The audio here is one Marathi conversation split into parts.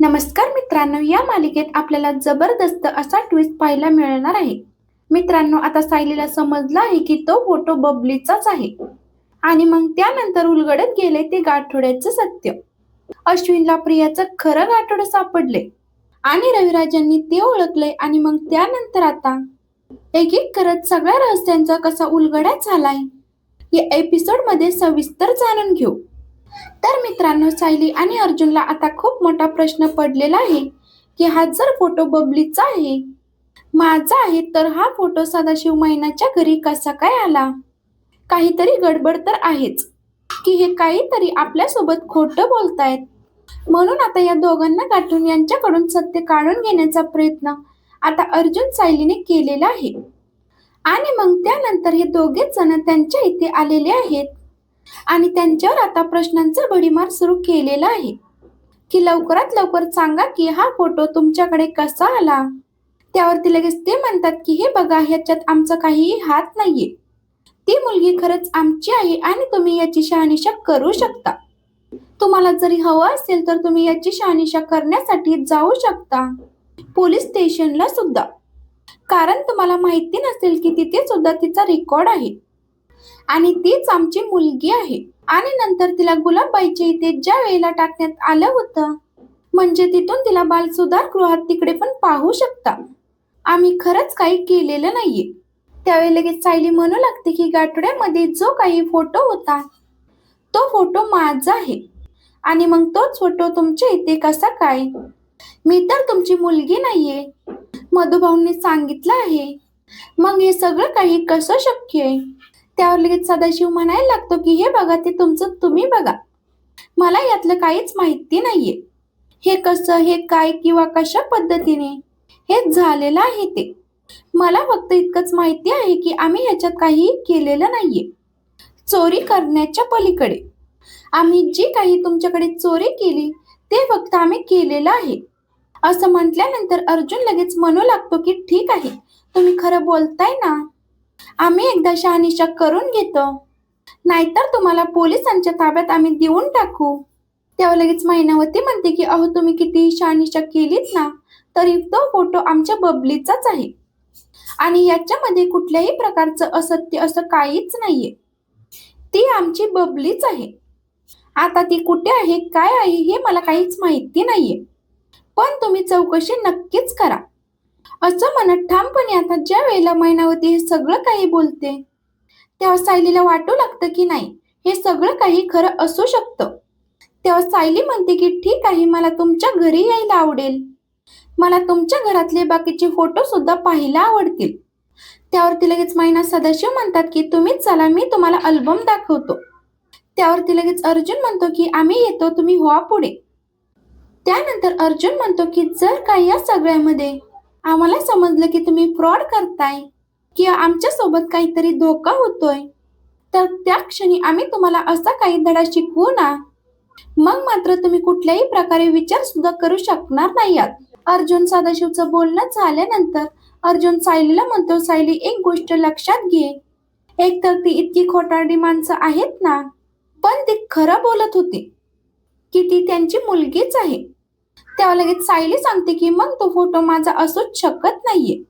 नमस्कार मित्रांनो या मालिकेत आपल्याला जबरदस्त असा ट्विस्ट पाहायला मिळणार आहे. मित्रांनो आता सायलीला समजलं आहे की तो फोटो बबलीचाच आहे. आणि मग त्यानंतर उलगडत गेले ते गाठोड्याचं सत्य. अश्विनला प्रियाचं खरं गाठोड सापडले. आणि रविराजांनी ते ओळखले आणि मग त्यानंतर आता एक एक करत सगळ्या रहस्यांचा कसा उलगडा झालाय या एपिसोडमध्ये सविस्तर जाणून घेऊ. तर मित्रांनो सायली आणि अर्जुनला आता खूप मोठा प्रश्न पडलेला आहे की हा जर फोटो बबलीचा आहे माझा आहे तर हा फोटो सदाशिव मैनाच्या घरी कसा काय आला? काहीतरी गडबड तर आहेच की हे काहीतरी आपल्यासोबत खोटं बोलतायत. म्हणून आता या दोघांना गाठून यांच्याकडून सत्य काढून घेण्याचा प्रयत्न आता अर्जुन सायलीने केलेला आहे. आणि मग त्यानंतर हे दोघेच जण त्यांच्या इथे आलेले आहेत. आणि त्यांच्यावर आता प्रश्नांचा भडीमार सुरू केलेला आहे. की लवकरात लवकर सांगा की हा फोटो तुमच्याकडे कसा आला? त्यावरती लगेच ते म्हणतात की हे बघा ह्याच्यात आमचा काहीही हात नाहीये. ती मुलगी खरंच आमची आहे आणि तुम्ही याची शहानिशा करू शकता. तुम्हाला जरी हवं असेल तर तुम्ही याची शहानिशा करण्यासाठी जाऊ शकता. पोलीस स्टेशनला सुद्धा. कारण तुम्हाला माहिती नसेल की तिथे सुद्धा तिचा रेकॉर्ड आहे. आणि तीच आमची मुलगी आहे. आणि नंतर तिला गुलाबबाईच्या इथे ज्या वेळेला टाकण्यात आलं होतं म्हणजे तिथून तिला बालसुधार गृहात तिकडे पण पाहू शकता. आम्ही खरंच काही केलेलं नाहीये. त्यावेळी लगेच सायली म्हणू लागते की गाठोड्यामध्ये जो काही फोटो होता तो फोटो माझा आहे. आणि मग तोच फोटो तुमच्या इथे कसा काय? मी तर तुमची मुलगी नाहीये. मधुभाऊंनी सांगितलं आहे. मग हे सगळं काही कसं शक्य आहे? त्यावर लगेच सदाशिव म्हणायला लागतो की हे बघा ते तुमचं तुम्ही बघा. मला यातलं काहीच माहिती नाहीये. हे कसं हे काय किंवा कशा पद्धतीने? हे झालेलं आहे ते. मला फक्त इतकंच माहिती आहे की आम्ही याच्यात काही केलेलं नाहीये. चोरी करण्याच्या पलीकडे. आम्ही जी काही तुमच्याकडे चोरी केली ते फक्त आम्ही केलेलं आहे. असं म्हटल्यानंतर अर्जुन लगेच म्हणू लागतो की ठीक आहे. तुम्ही खरं बोलताय ना आम्ही एकदा शहानिशा करून घेतो. नाहीतर तुम्हाला पोलिसांच्या ताब्यात आम्ही देऊन टाकू. तेव्हा लगेच महिनावती म्हणते की अहो तुम्ही किती शहानिशा केलीत ना तरी तो फोटो आमच्या बबलीचाच आहे. आणि याच्यामध्ये कुठल्याही प्रकारचं असत्य असं काहीच नाहीये. ती आमची बबलीच आहे. आता ती कुठे आहे काय आहे हे मला काहीच माहिती नाहीये. पण तुम्ही चौकशी नक्कीच करा. असं म्हणत ठामपणे आता ज्या वेळेला मैनावती हे सगळं काही बोलते तेव्हा सायलीला वाटू लागतं की नाही हे सगळं काही खरं असू शकतं. तेव्हा सायली म्हणते की ठीक आहे मला तुमच्या घरी यायला आवडेल. मला तुमच्या घरातले बाकीचे फोटो सुद्धा पाहायला आवडतील. त्यावरती लगेच मैना सदाशिव म्हणतात की तुम्हीच चला मी तुम्हाला अल्बम दाखवतो. त्यावरती लगेच अर्जुन म्हणतो की आम्ही येतो तुम्ही व्हा पुढे. त्यानंतर अर्जुन म्हणतो की जर काही या सगळ्यामध्ये आम्हाला समजलं की तुम्ही फ्रॉड करताय किंवा आमच्यासोबत काहीतरी धोका होतोय. तर त्या क्षणी आम्ही तुम्हाला असा काही धडा शिकवू ना? मग मात्र तुम्ही कुठल्याही प्रकारे विचार सुद्धा करू शकणार नाही अर्जुन सदाशिवचं बोलणं झाल्यानंतर अर्जुन सायलीला म्हणतो सायली एक गोष्ट लक्षात घे. एक तर ती इतकी खोटारडी माणसं आहेत ना पण ती खरं बोलत होती की ती त्यांची मुलगीच आहे. तेव्हा लगेच सायली सांगते की मग तो फोटो माझा असूच शकत नाहीये.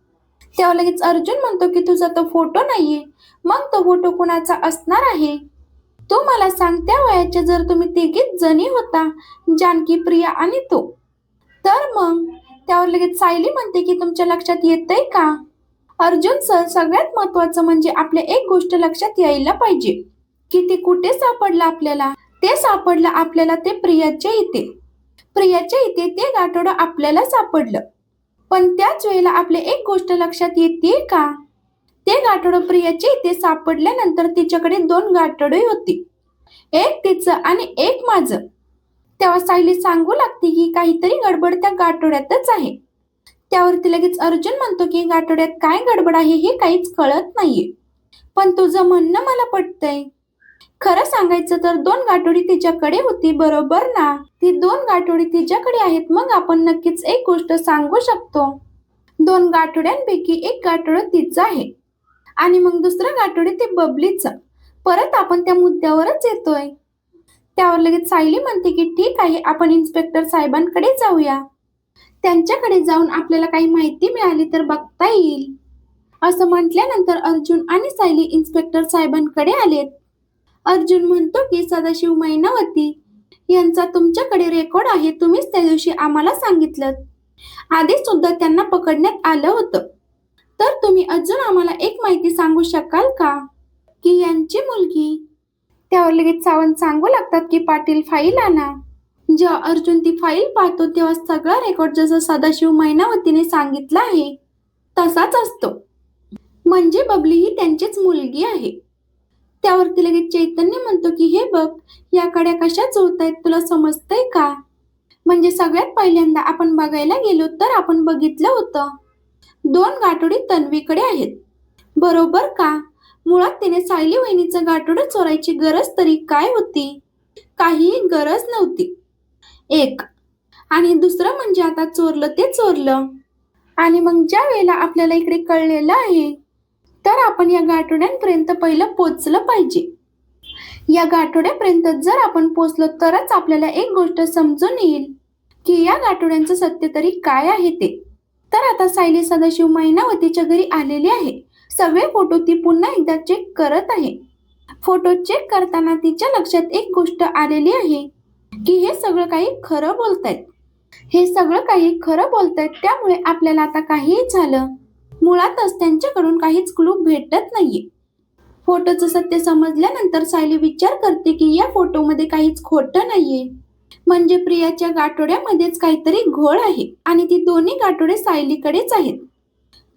तेव्हा लगेच अर्जुन म्हणतो की तुझा तो फोटो नाहीये. मग तो फोटो कुणाचा असणार आहे? तू मला सांग त्या वयाचे जर तुम्ही तिघीच जणी होता जानकी प्रिया आणि तो तर मग? त्यावर लगेच सायली म्हणते की तुमच्या लक्षात येतंय का? अर्जुन सर सगळ्यात महत्वाचं म्हणजे आपल्या एक गोष्ट लक्षात यायला पाहिजे की ते कुठे सापडलं आपल्याला? ते सापडलं आपल्याला ते प्रियाच्या इथे. प्रियाच्या इथे ते गाठोडं आपल्याला सापडलं. पण त्याच वेळेला आपले एक गोष्ट लक्षात येते का? ते गाठोडं प्रियाच्या इथे सापडल्यानंतर तिच्याकडे दोन गाठोडे होती. एक तिचं आणि एक माझं. तेव्हा सायली सांगू लागते की काहीतरी गडबड त्या गाठोड्यातच आहे. त्यावरती लगेच अर्जुन म्हणतो की गाठोड्यात काय गडबड आहे हे काहीच कळत नाहीये. पण तुझं म्हणणं मला पटतंय. खरं सांगायचं तर दोन गाठोडी तिच्याकडे होती बरोबर ना? ती दोन गाठोडी तिच्याकडे आहेत मग आपण नक्कीच एक गोष्ट सांगू शकतो. दोन गाठोड्यांपैकी एक गाठोड तिचं आहे. आणि मग दुसरं गाठोडे ते बबलीचं. परत आपण त्या मुद्द्यावरच येतोय. त्यावर लगेच सायली म्हणते की ठीक आहे आपण इन्स्पेक्टर साहेबांकडे जाऊया. त्यांच्याकडे जाऊन आपल्याला काही माहिती मिळाली तर बघता येईल. असं म्हटल्यानंतर अर्जुन आणि सायली इन्स्पेक्टर साहेबांकडे आलेत. अर्जुन म्हणतो की सदाशिव मैनावती यांचा तुमच्याकडे रेकॉर्ड आहे. तुम्हीच त्या दिवशी आम्हाला सांगितलं. आधी सुद्धा त्यांना पकडण्यात आलं होतं. तर तुम्ही अजून आम्हाला एक माहिती सांगू शकाल का? की यांची मुलगी? त्यावर लगेच सावंत सांगू लागतात की पाटील फाईल आणा. जेव्हा अर्जुन ती फाईल पाहतो तेव्हा सगळा रेकॉर्ड जसं सदाशिव मैनावतीने सांगितलं आहे तसाच असतो. म्हणजे बबली ही त्यांचीच मुलगी आहे. त्यावरती लगेच चैतन्य म्हणतो की हे बघ या कड्या कशा जुळतायत? तुला समजतंय का? म्हणजे सगळ्यात पहिल्यांदा आपण बघायला गेलो तर आपण बघितलं होतं. दोन गाठोडी तन्वीकडे आहेत. बरोबर का? मुळात तिने सायली वहिनीचं गाठोडं चोरायची गरज तरी काय होती? काहीही गरज नव्हती. एक. आणि दुसरं म्हणजे आता चोरलं ते चोरलं. आणि मग ज्या वेळेला आपल्याला इकडे कळलेलं आहे तर आपण या गाठोड्यांपर्यंत पहिलं पोचलं पाहिजे. या गाठोड्यापर्यंत जर आपण पोचलो तरच आपल्याला एक गोष्ट समजून येईल की या गाठोड्यांचं सत्य तरी काय आहे ते. तर आता सायली सदाशिव मैनावतीच्या घरी आलेली आहे. सगळे फोटो ती पुन्हा एकदा चेक करत आहे. फोटो चेक करताना तिच्या लक्षात एक गोष्ट आलेली आहे की हे सगळं काही खरं बोलतायत. हे सगळं काही खरं बोलतायत त्यामुळे आपल्याला आता काहीही झालं. मुळातच त्यांच्याकडून काहीच क्लू भेटत नाहीये. फोटोचं सत्य समजल्यानंतर सायली विचार करते की या फोटोमध्ये काहीच खोटं नाहीये. म्हणजे प्रियाच्या गाठोड्यामध्येच काहीतरी घोळ आहे आणि ती दोन्ही गाठोडे सायलीकडेच आहेत.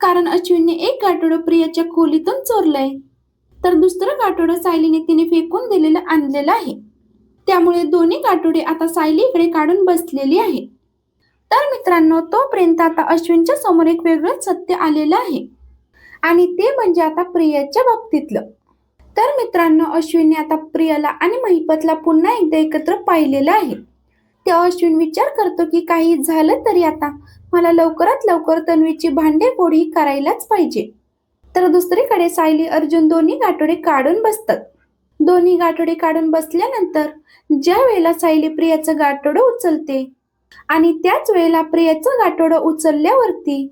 कारण अश्विनने एक गाठोडं प्रियाच्या खोलीतून चोरलंय. तर दुसरं गाठोडं सायलीने तिने फेकून दिलेलं आणलेलं आहे. त्यामुळे दोन्ही गाठोडे आता सायलीकडे काढून बसलेली आहे तर मित्रांनो तोपर्यंत आता अश्विनच्या समोर एक वेगळंच सत्य आलेलं आहे. आणि ते म्हणजे आता प्रियाच्या बाबतीतलं. तर मित्रांनो अश्विनने आता प्रियाला आणि महिपतला पुन्हा एकदा एकत्र पाहिलेलं आहे. तेव्हा अश्विन विचार करतो की काही झालं तरी आता मला लवकरात लवकर तन्वीची भांडेफोडी करायलाच पाहिजे. तर दुसरीकडे सायली अर्जुन दोन्ही गाठोडे काढून बसतात. दोन्ही गाठोडे काढून बसल्यानंतर ज्या वेळेला सायली प्रियाचं गाठोडं उचलते आणि त्याच वेळेला प्रियाचं गाठोडं उचलल्यावरती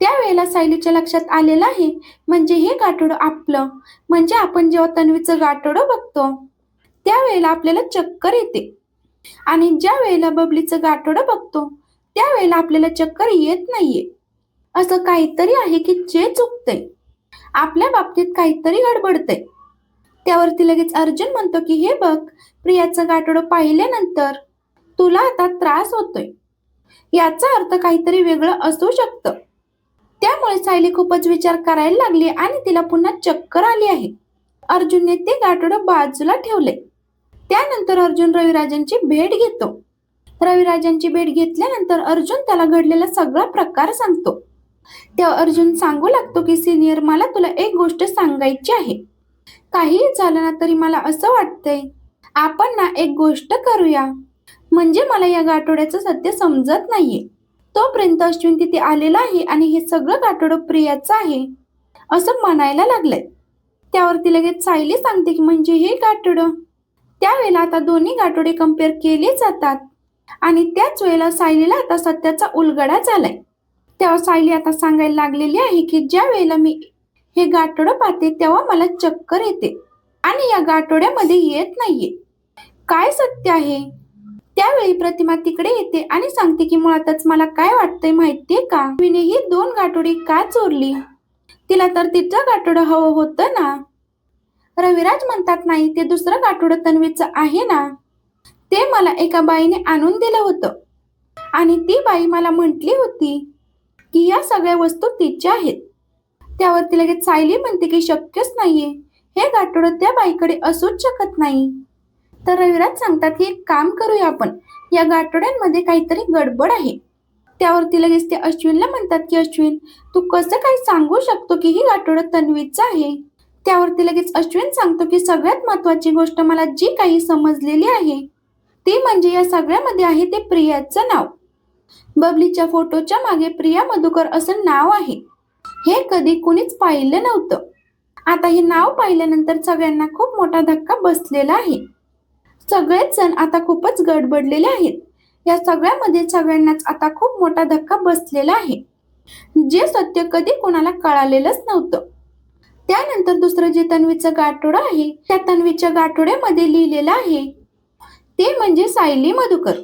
त्यावेळेला सायलीच्या लक्षात आलेलं आहे म्हणजे हे गाठोडं आपलं म्हणजे आपण जेव्हा तन्वीचं गाठोडं बघतो त्यावेळेला आपल्याला चक्कर येते. आणि ज्या वेळेला बबलीचं गाठोडं बघतो त्यावेळेला आपल्याला चक्कर येत नाहीये. असं काहीतरी आहे की जे चुकतंय. आपल्या बाबतीत काहीतरी गडबडतंय. त्यावरती लगेच अर्जुन म्हणतो की हे बघ प्रियाचं गाठोडं पाहिल्यानंतर तुला आता त्रास होतोय. याचा अर्थ काहीतरी वेगळं असू शकतं. त्यामुळे सायली खूपच विचार करायला लागली आणि तिला पुन्हा चक्कर आली आहे. अर्जुनने ते गाठोडं बाजूला ठेवले. त्यानंतर अर्जुन रविराजांची भेट घेतो. रविराजांची भेट घेतल्यानंतर अर्जुन त्याला घडलेला सगळा प्रकार सांगतो. तेव्हा अर्जुन सांगू लागतो की सिनियर मला तुला एक गोष्ट सांगायची आहे. काहीही झालं ना तरी मला असं वाटतंय आपण ना एक गोष्ट करूया. म्हणजे मला या गाठोड्याचं सत्य समजत नाहीये. तोपर्यंत अश्विन तिथे आलेला आहे आणि हे सगळं गाठोडं प्रियाचं आहे असं म्हणायला लागलंय. त्यावरती लगेच सायली सांगते की म्हणजे हे गाठोडं? त्यावेळेला आता दोन्ही गाठोडे कंपेअर केले जातात. आणि त्याच वेळेला सायलीला आता सत्याचा उलगडा झालाय. तेव्हा सायली आता सांगायला लागलेली आहे की ज्या वेळेला मी हे गाठोडं पाहते तेव्हा मला चक्कर येते. आणि या गाठोड्यामध्ये येत नाहीये. काय सत्य आहे? त्यावेळी प्रतिमा तिकडे येते आणि सांगते की मुळातच मला काय वाटतंय माहितीये का? विने ही दोन गाठोडी का चोरली? तिला तर तिचं गाठोडं हवं होतं ना? रविराज म्हणतात नाही ते दुसरं गाठोडं तन्वीचं आहे ना? ते मला एका बाईने आणून दिलं होतं. आणि ती बाई मला म्हटली होती की या सगळ्या वस्तू तिच्या आहेत. त्यावरती लगेच सायली म्हणते की शक्यच नाहीये. हे गाठोडं त्या बाईकडे असूच शकत नाही. तर रविराज सांगतात की एक काम करूया आपण. या गाठोड्यांमध्ये काहीतरी गडबड आहे. त्यावरती लगेच ते अश्विनला म्हणतात की अश्विन तू कसं काही सांगू शकतो की ही गाठोडं तन्वीचं आहे? त्यावरती लगेच अश्विन सांगतो की सगळ्यात महत्वाची गोष्ट मला जी काही समजलेली आहे ती म्हणजे या सगळ्यामध्ये आहे ते प्रियाचं नाव. बबलीच्या फोटोच्या मागे प्रिया मधुकर असं नाव आहे. हे कधी कुणीच पाहिलं नव्हतं. आता हे नाव पाहिल्यानंतर सगळ्यांना खूप मोठा धक्का बसलेला आहे. सगळेच जण आता खूपच गडबडलेले आहेत. या सगळ्यामध्ये सगळ्यांनाच आता खूप मोठा धक्का बसलेला आहे. जे सत्य कधी कोणाला कळालेलंच नव्हतं. त्यानंतर दुसरं जे तन्वीचं गाठोडं आहे त्या तन्वीच्या गाठोड्यामध्ये लिहिलेलं आहे ते म्हणजे सायली मधुकर.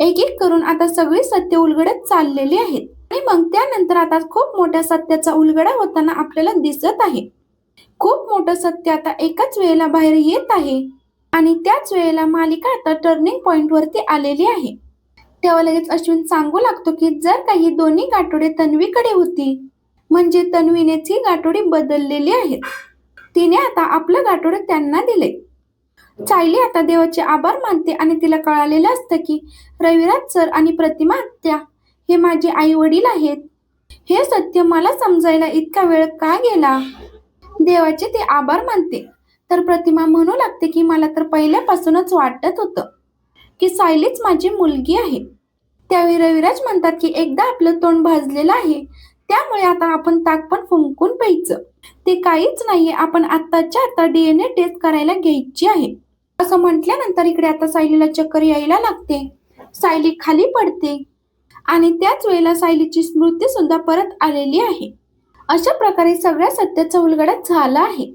एक एक करून आता सगळी सत्य उलगडत चाललेली आहेत. आणि मग त्यानंतर आता खूप मोठ्या सत्याचा उलगडा होताना आपल्याला दिसत आहे. खूप मोठं सत्य आता एकाच वेळेला बाहेर येत आहे. आणि त्याच वेळेला मालिका आता टर्निंग पॉइंट वरती आलेली आहे. तेव्हा लगेच अश्विन सांगू लागतो की जर काही दोन्ही गाठोडे तन्वीकडे होती म्हणजे तन्वीनेच ही गाठोडी बदललेली आहेत. तिने आता आपलं गाठोडे त्यांना दिले. चायली आता देवाचे आभार मानते आणि तिला कळालेलं असतं की रविराज सर आणि प्रतिमा आत्या हे माझे आई वडील आहेत. हे सत्य मला समजायला इतका वेळ का गेला? देवाचे ते आभार मानते. तर प्रतिमा म्हणू लागते की मला तर पहिल्यापासूनच वाटत होतं की सायलीच माझी मुलगी आहे. त्यावेळी रविराज म्हणतात की एकदा आपलं तोंड भाजलेलं आहे त्यामुळे आता आपण ताक पण फुंकून प्यायचं. ते काहीच नाहीये आपण आत्ताच्या आता डीएनए टेस्ट करायला घ्यायची आहे. असं म्हटल्यानंतर इकडे आता सायलीला चक्कर यायला लागते. सायली खाली पडते आणि त्याच वेळेला सायलीची स्मृती सुद्धा परत आलेली आहे. अशा प्रकारे सगळ्या सत्याचा उलगडा झाला आहे.